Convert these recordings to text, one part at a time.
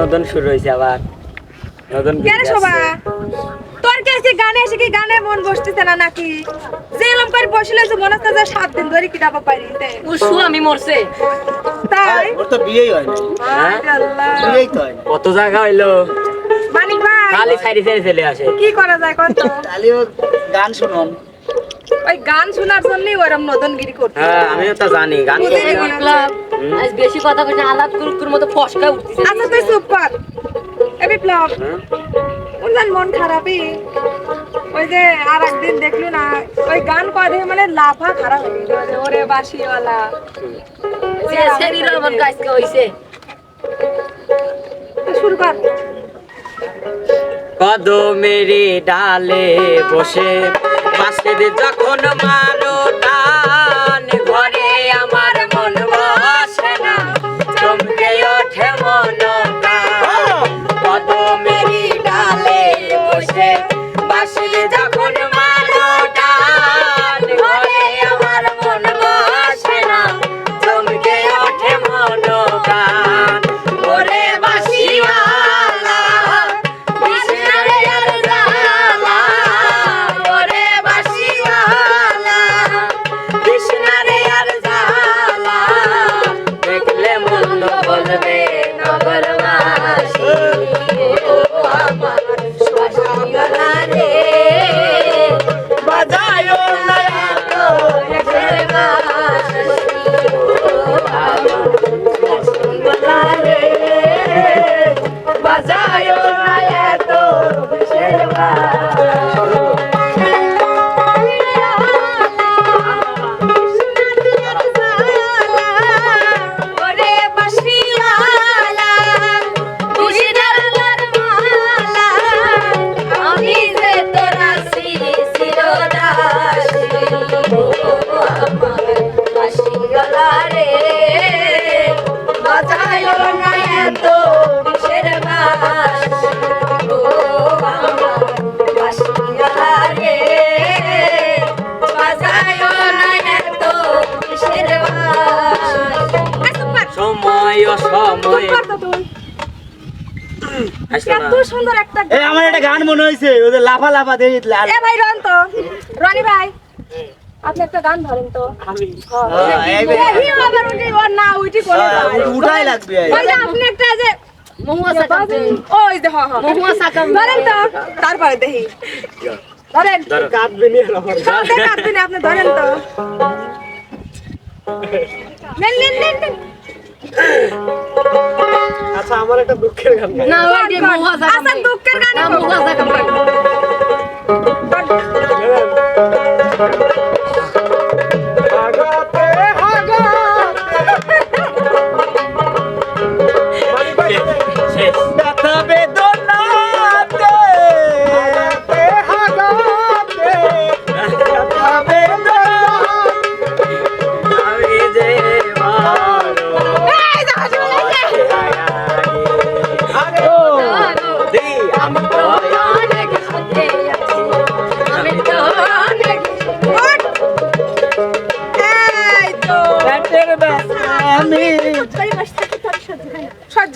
নতুন শুরু হয়েছে আবার। নতুন কেন শোভা? তোর কি আজকে গানে এসে কি গানে মন বসতেছে না নাকি? যে এরকম করে বসলে যে মনে হচ্ছে যে সাত দিন ধরে কি ডাবা পারি উসু আমি মরছে। তাই? ওর তো বিয়েই হয় না হ্যাঁ? আল্লাহ। বিয়েই তো হয় কত জায়গা হইল? মানিক ভাই। খালি সাইডে সাইডে চলে আসে। কি করা যায় কত? ও গান শুনুন। ওই গান শোনার জন্যই ওরম নতুন গিরি করতে হ্যাঁ আমিও তো জানি গান মনে। হয়। আজ বেশি কথা কইছে আলাদ কুরকুর মতো ফসকা আচ্ছা তুই চুপ কর। এ বিপ্লব জান মন খারাপই। ওই যে আর একদিন দেখলি না ওই গান কয়ে মানে লাফা খারাপ হয়ে গেল। ওরে বাসিওয়ালা হইছে শুরু কর। কদমেরি ডালে বসে পাশে যখন মারো টান ঘরে পাশে যখন কিসের এত সুন্দর একটা এই আমার একটা গান মনে হয়েছে ওদের লাফা লাফা দেখি লাল এ ভাই রন তো। রনি ভাই আপনি একটা গান ধরেন তো। হ্যাঁ, আবার উঠি ওর না উঠি হ্যাঁ, উঠাই লাগবে আপনি একটা যে মহুয়া সাকাম। ওই যে হ্যাঁ হ্যাঁ মহুয়া সাকাম। ধরেন তো তারপরে দেখি। ধরেন। আপনি আপনি ধরেন তো। নেন নেন নেন নেন। না ওই যে সাকাম আচ্ছা দুঃখের গান না মহুয়া সাকাম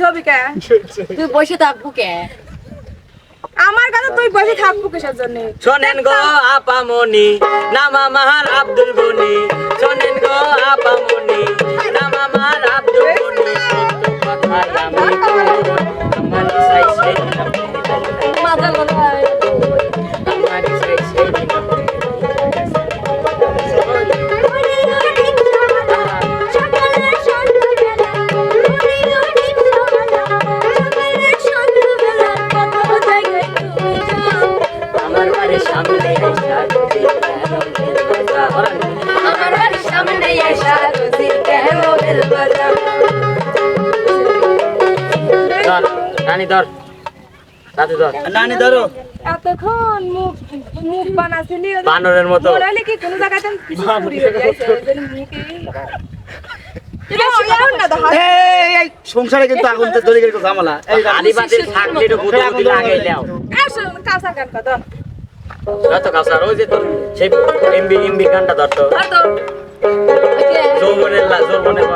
হবি কে? তুই বসে থাকব কে? আমার কথা তুই বসে থাকব কিসের জন্য? শোনেন গো আপামনি নাম আমার আব্দুল গনি। শোনেন গো আপামনি। রানী ধর। রাতে ধর। নানি ধরো। এতক্ষণ মুখ মুখ বানাছিলি বানরের মতো। মনে কি কোনো জায়গাতে হয়ে সংসারে কিন্তু আগুন তো ধরে গেছে ঝামেলা। এই রানী আদিবাসীর থাকলে একটু বুদ্ধি বুদ্ধি লাগাইলেও কাঁচা গান কথা যত কাছার ওই যে তোর সেই এমবি এমবি গানটা ধর তো। আর তো। ওই যে যৌবনের লা যৌবনের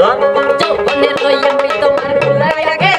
ধর। যৌবনের ওই আমি তোমার ভুলাইয়া গেলে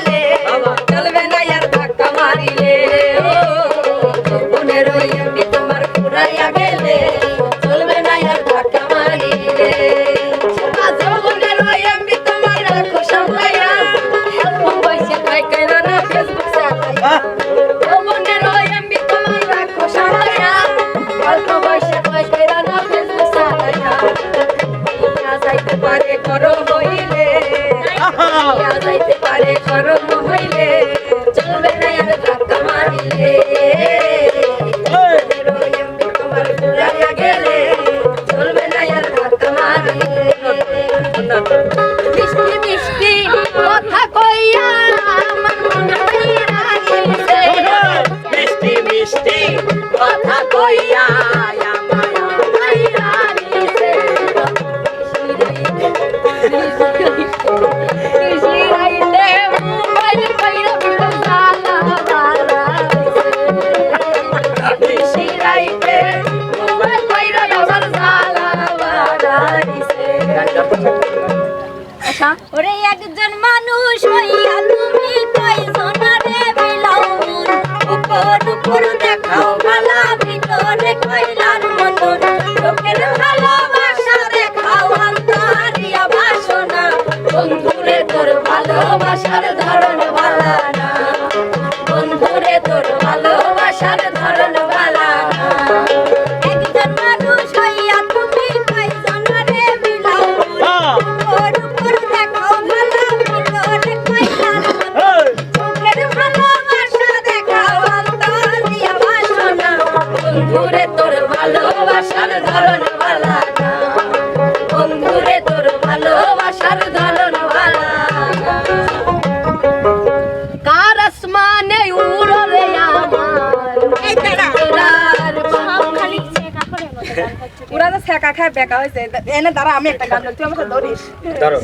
টাকা খায় বেকা হয়েছে এনে দাঁড়া আমি একটা গান তুই আমাকে ধরিস ধরো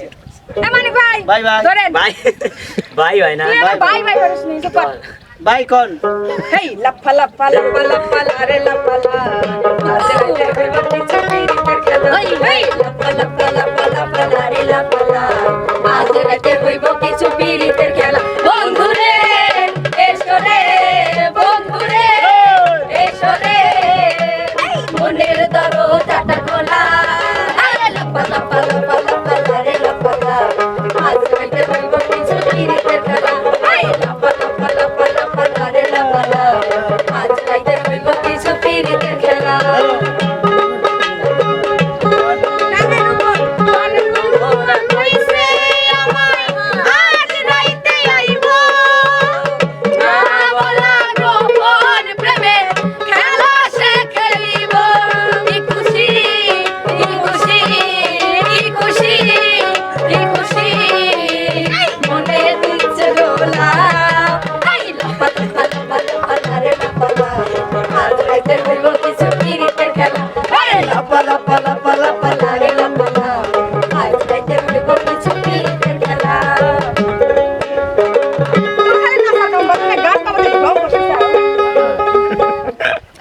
মানে ভাই বাই বাই ধরেন বাই বাই ভাই আরে লাফা লাফা আজে আজে বেবাতি ছবি রিপেয়ার খেলা লাফা লাফা লাফা লাফা আরে লাফা লাফা আজে Hello.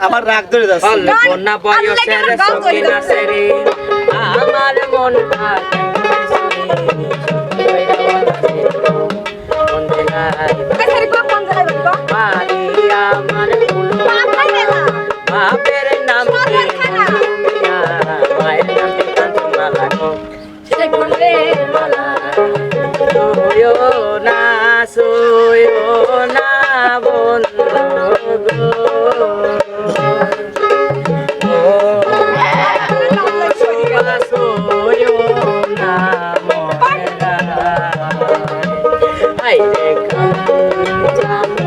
আমার রাগ ধরে যাচ্ছে। কন্যা বয়সের সঙ্গী নাচে রে আমার মন ভালো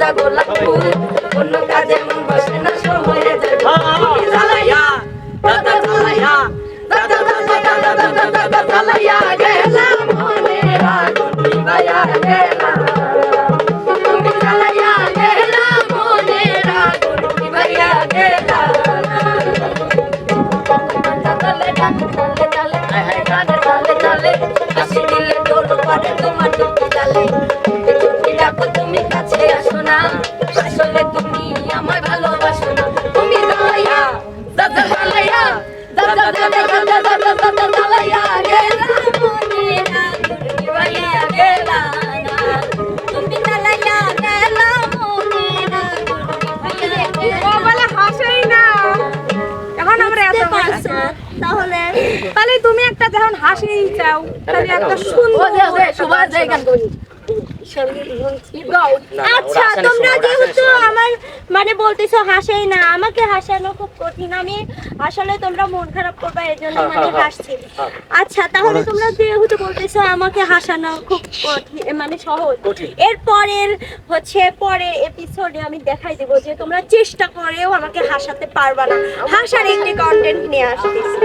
তাজা গোলাপ ফুল অন্য কাজে মন বসে না সময়ে জ্বালাইয়া দাদা জ্বালাইয়া দাদা দাদা হাসিই চাও তাহলে একটা সুন্দর আচ্ছা তোমরা যেহেতু আমার মানে বলতেছো হাসেই না আমাকে হাসানো খুব কঠিন। আমি আসলে তোমরা মন খারাপ করবা এই জন্য মানে হাসছি। আচ্ছা তাহলে তোমরা যেহেতু বলতেছো আমাকে হাসানো খুব কঠিন মানে সহজ। কঠিন। এর পরের হচ্ছে পরের এপিসোডে আমি দেখাই দেবো যে তোমরা চেষ্টা করেও আমাকে হাসাতে পারবা না। হাসার একটি কন্টেন্ট নিয়ে আসতেছি।